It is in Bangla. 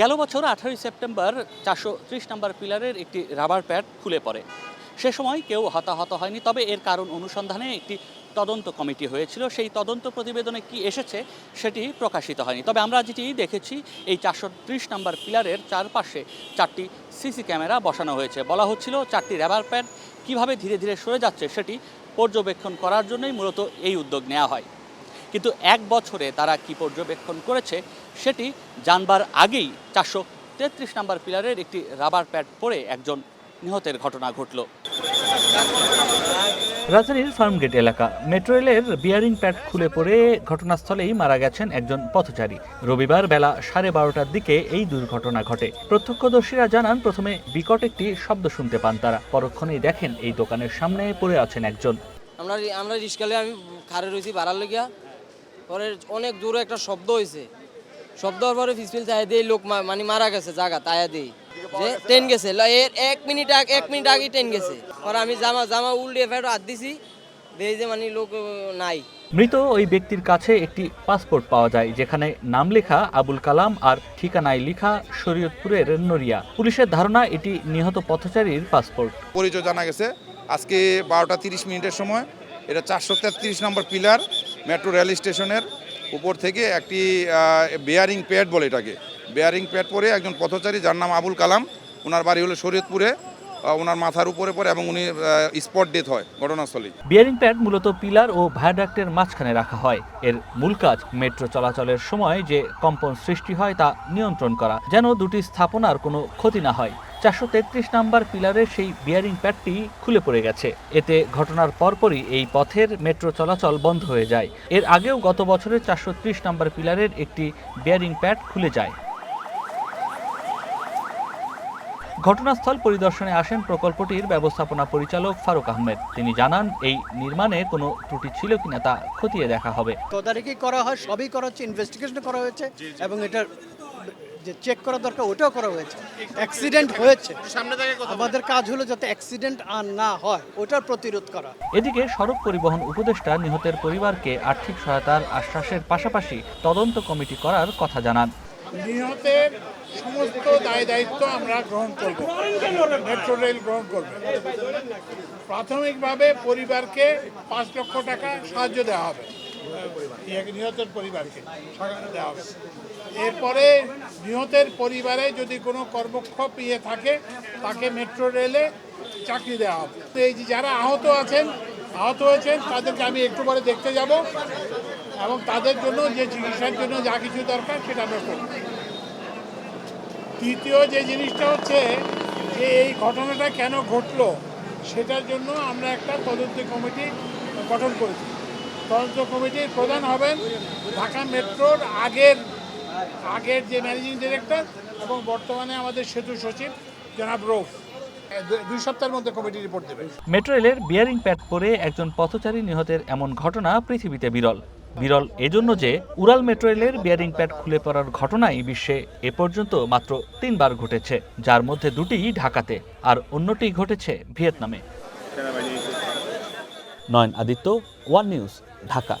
গেল বছর আঠারোই সেপ্টেম্বর চারশো ত্রিশ নম্বর পিলারের একটি রাবার প্যাড খুলে পড়ে। সে সময় কেউ হতাহত হয়নি, তবে এর কারণ অনুসন্ধানে একটি তদন্ত কমিটি হয়েছিল। সেই তদন্ত প্রতিবেদনে কি এসেছে সেটি প্রকাশিত হয়নি। তবে আমরা যেটি দেখেছি, এই চারশো ত্রিশ নম্বর পিলারের চারপাশে চারটি সিসি ক্যামেরা বসানো হয়েছে। বলা হচ্ছিল চারটি রাবার প্যাড কীভাবে ধীরে ধীরে সরে যাচ্ছে সেটি পর্যবেক্ষণ করার জন্যই মূলত এই উদ্যোগ নেওয়া হয়। কিন্তু এক বছরে তারা কি পর্যবেক্ষণ করেছে সেটি জানবার আগেই চারশো তেত্রিশ নম্বর পিলারের একটি রাবার প্যাড পরে একজন নিহতের ঘটনা ঘটল। রাজধানীর ফার্মগেট এলাকা মেট্রো রেলের বিয়ারিং প্যাড খুলে পড়ে ঘটনাস্থলেই মারা গেছেন একজন পথচারী। রবিবার বেলা সাড়ে বারোটার দিকে এই দুর্ঘটনা ঘটে। প্রত্যক্ষদর্শীরা জানান প্রথমে বিকট একটি শব্দ শুনতে পান তারা। পরক্ষণেই দেখেন এই দোকানের সামনে পড়ে আছেন একজন। আমরা আমরা রিস্কালে আমি খারে রয়েছি বাড়ার লেগিয়া। পরে অনেক দূরে একটা শব্দ হয়েছে শব্দ হওয়ার পরে ফিসফিল তাই দিয়ে লোক মা- মানে মারা গেছে জায়গা তাই দিয়ে। যে ট্রেন গেছে এর এক মিনিট আগে এক মিনিট আগে ট্রেন গেছে। পরে আমি জামা জামা উল্টে ফের হাত দিছি দেখি যে মানে লোক নাই। মৃত ওই ব্যক্তির কাছে একটি পাসপোর্ট পাওয়া যায় যেখানে নাম লেখা আবুল কালাম আর ঠিকানায় লেখা শরীয়তপুরের নড়িয়া পুলিশের ধারণা এটি নিহত পথচারীর পাসপোর্ট। পরিচয় জানা গেছে। আজকে বারোটা তিরিশ মিনিটের সময় এটা চারশো তেত্রিশ নম্বর পিলার মেট্রো রেল স্টেশনের উপর থেকে একটি বেয়ারিং প্যাড বলে এটাকে। বেয়ারিং প্যাড পরে একজন পথচারী যার নাম আবুল কালাম, ওনার বাড়ি হলো শরীয়তপুরে ওনার মাথার উপরে পরে এবং উনি স্পট ডেথ হয় ঘটনাস্থলেই। বিয়ারিং প্যাড মূলত পিলার ও ভায়াডাক্টের মাঝখানে রাখা হয়। এর মূল কাজ মেট্রো চলাচলের সময় যে কম্পন সৃষ্টি হয় তা নিয়ন্ত্রণ করা, যেন দুটি স্থাপনার কোনো ক্ষতি না হয়। চারশো তেত্রিশ নাম্বার পিলারের সেই বিয়ারিং প্যাডটি খুলে পড়ে গেছে। এতে ঘটনার পরপরই এই পথের মেট্রো চলাচল বন্ধ হয়ে যায়। এর আগেও গত বছরের চারশো ত্রিশ নাম্বার পিলারের একটি বিয়ারিং প্যাড খুলে যায়। ঘটনাস্থল পরিদর্শনে আসেন প্রকল্পটির ব্যবস্থাপনা পরিচালক ফারুক আহমেদ। তিনি জানান এই নির্মাণে কোনো ত্রুটি ছিল কিনা তা খতিয়ে দেখা হবে। তদারকি করা হয় সবই করা হচ্ছে ইনভেস্টিগেশন করা হয়েছে এবং এটার যে চেক করা দরকার ওটাও করা হয়েছে। অ্যাক্সিডেন্ট হয়েছে। আমাদের কাজ হলো যাতে অ্যাক্সিডেন্ট আর না হয় ওটার প্রতিরোধ করা। এদিকে সড়ক পরিবহন উপদেষ্টা নিহতের পরিবারকে আর্থিক সহায়তার আশ্বাসের পাশাপাশি তদন্ত কমিটি করার কথা জানান। নিহতের সমস্ত দায় দায়িত্ব আমরা গ্রহণ করব। মেট্রো রেল গ্রহণ করবে। প্রাথমিকভাবে পরিবারকে পাঁচ লক্ষ টাকা সাহায্য দেওয়া হবে। নিহতের পরিবারকে সাহায্য দেওয়া হবে। এরপরে নিহতের পরিবারে যদি কোনো কর্মক্ষোভ ইয়ে থাকে, তাকে মেট্রো রেলে চাকরি দেওয়া হবে। এই যে যারা আহত আছেন, আহত হয়েছেন, তাদেরকে আমি একটু পরে দেখতে যাব এবং তাদের জন্য যে চিকিৎসার জন্য যা কিছু দরকার সেটা আমরা করব। তৃতীয় যে জিনিসটা হচ্ছে যে এই ঘটনাটা কেন ঘটলো, সেটার জন্য আমরা একটা তদন্ত কমিটি গঠন করেছি। তদন্ত কমিটির প্রধান হবেন ঢাকা মেট্রোর আগের আগের যে ম্যানেজিং ডিরেক্টর এবং বর্তমানে আমাদের সেতু সচিব জনাব রৌফ। দুই সপ্তাহের মধ্যে কমিটি রিপোর্ট দেবে। মেট্রো রেলের বিয়ারিং প্যাড পরে একজন পথচারী নিহতের এমন ঘটনা পৃথিবীতে বিরল। বিরল এজন্য যে উড়াল মেট্রো রেলের বিয়ারিং প্যাড খুলে পড়ার ঘটনাই বিশ্বে এ পর্যন্ত মাত্র তিনবার ঘটেছে যার মধ্যে দুটি ঢাকাতে আর অন্যটি ঘটেছে ভিয়েতনামে। Nayan Aditya one news Dhaka.